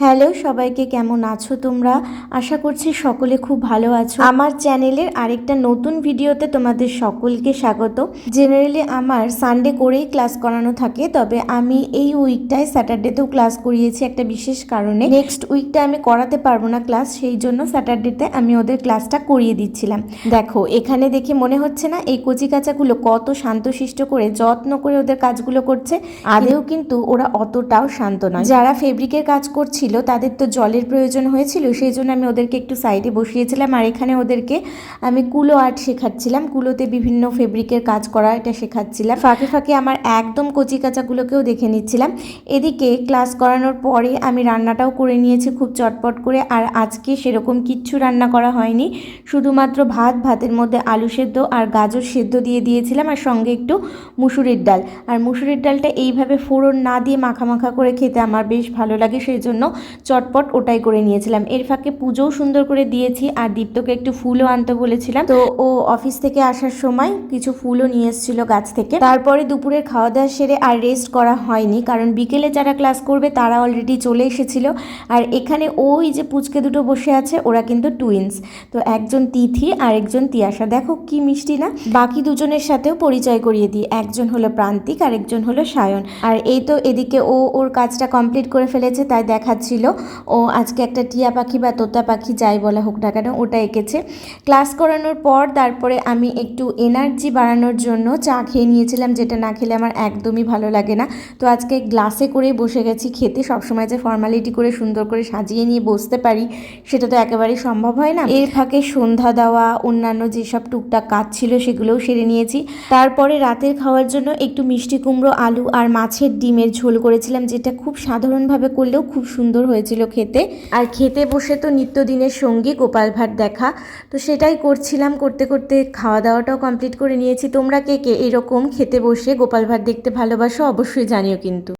Hello সবাইকে কেমন আছো তোমরা? আশা করছি সকলে খুব ভালো আছো। আমার চ্যানেলের আরেকটা নতুন ভিডিওতে তোমাদের সকলকে স্বাগত। জেনারেলি আমার সানডে করেই ক্লাস করানো থাকে তবে আমি এই উইকটায় স্যাটারডেতেও ক্লাস করিয়েছি একটা বিশেষ কারণে। নেক্সট উইকটা আমি করাতে পারব না ক্লাস সেই জন্য স্যাটারডেতে আমি ওদের ক্লাসটা করিয়ে দিচ্ছিলাম। দেখো এখানে দেখে মনে হচ্ছে না এই কচি কাচাগুলো কত শান্তশিষ্ট করে যত্ন করে ওদের কাজগুলো করছে। আদেও কিন্তু ওরা অতটাও শান্ত নয়। যারা ফেব্রিকের কাজ করছিল তাদের তো জলের প্রয়োজন হয়েছিল, সেই জন্য আমি ওদেরকে একটু সাইডে বসিয়েছিলাম। আর এখানে ওদেরকে আমি কুলো আর্ট শেখাচ্ছিলাম। কুলোতে বিভিন্ন ফেব্রিকের কাজ করা এটা শেখাচ্ছিলাম। ফাঁকে ফাঁকে আমার একদম কচি কাচাগুলোকেও দেখে নিচ্ছিলাম। এদিকে ক্লাস করানোর পরে আমি রান্নাটাও করে নিয়েছি খুব চটপট করে। আর আজকে সেরকম কিচ্ছু রান্না করা হয়নি। শুধুমাত্র ভাত, ভাতের মধ্যে আলু সেদ্ধ আর গাজর সেদ্ধ দিয়ে দিয়েছিলাম আর সঙ্গে একটু মুসুরির ডাল। আর মুসুরির ডালটা এইভাবে ফোড়ন না দিয়ে মাখা মাখা করে খেতে আমার বেশ ভালো লাগে, সেই জন্য চটপট ওটাই করে নিয়েছিলাম। এর ফাঁকে পুজোও সুন্দর করে দিয়েছি আর দীপ্তকে একটু ফুলও আনতে বলেছিলাম। তো ও অফিস থেকে আসার সময় কিছু ফুলও নিয়ে এসেছিল গাছ থেকে। তারপরে দুপুরের খাওয়া দাওয়া সেরে আর রেস্ট করা হয়নি কারণ বিকেলে যারা ক্লাস করবে তারা অলরেডি চলে এসেছিল। আর এখানে ওই যে পুচকে দুটো বসে আছে, ওরা কিন্তু টুইন্স তো একজন তিথি আর একজন তিয়াশা। দেখো কি মিষ্টি না? বাকি দুজনের সাথেও পরিচয় করিয়ে দিই। একজন হলো প্রান্তিক আর একজন হলো সায়ন। আর এই তো এদিকে ও ওর কাজটা কমপ্লিট করে ফেলেছে, তাই দেখাচ্ছিল ও আজকে একটা টিয়া পাখি বা তোতা পাখি যাই বলা হোক না কেন, ওটা এঁকেছে। ক্লাস করানোর পর তারপরে আমি একটু এনার্জি বাড়ানোর জন্য চা খেয়ে নিয়েছিলাম, যেটা না খেলে আমার একদমই ভালো লাগে না। তো আজকে গ্লাসে করে বসে গেছি খেতে, সবসময় যে ফর্মালিটি করে সুন্দর করে সাজিয়ে নিয়ে বসতে পারি, সেটা তো একেবারেই সম্ভব হয় না। এর ফাঁকে সন্ধ্যা দেওয়া, অন্যান্য যেসব টুকটাক কাজ ছিল সেগুলোও সেরে নিয়েছি। তারপরে রাতের খাওয়ার জন্য একটু মিষ্টি কুমড়ো, আলু আর মাছের ডিমের ঝোল করেছিলাম, যেটা খুব সাধারণভাবে করলেও খুব সুন্দর হয়েছিল খেতে। আর খেতে বসে তো নিত্যদিনের সঙ্গী গোপাল ভাট দেখা। তো সেটাই করছিলাম, করতে করতে খাওয়া দাওয়াটাও কমপ্লিট করে নিয়েছি। তোমরা কে কে এরকম খেতে বসে গোপাল ভাট দেখতে ভালোবাসো অবশ্যই জানিও কিন্তু।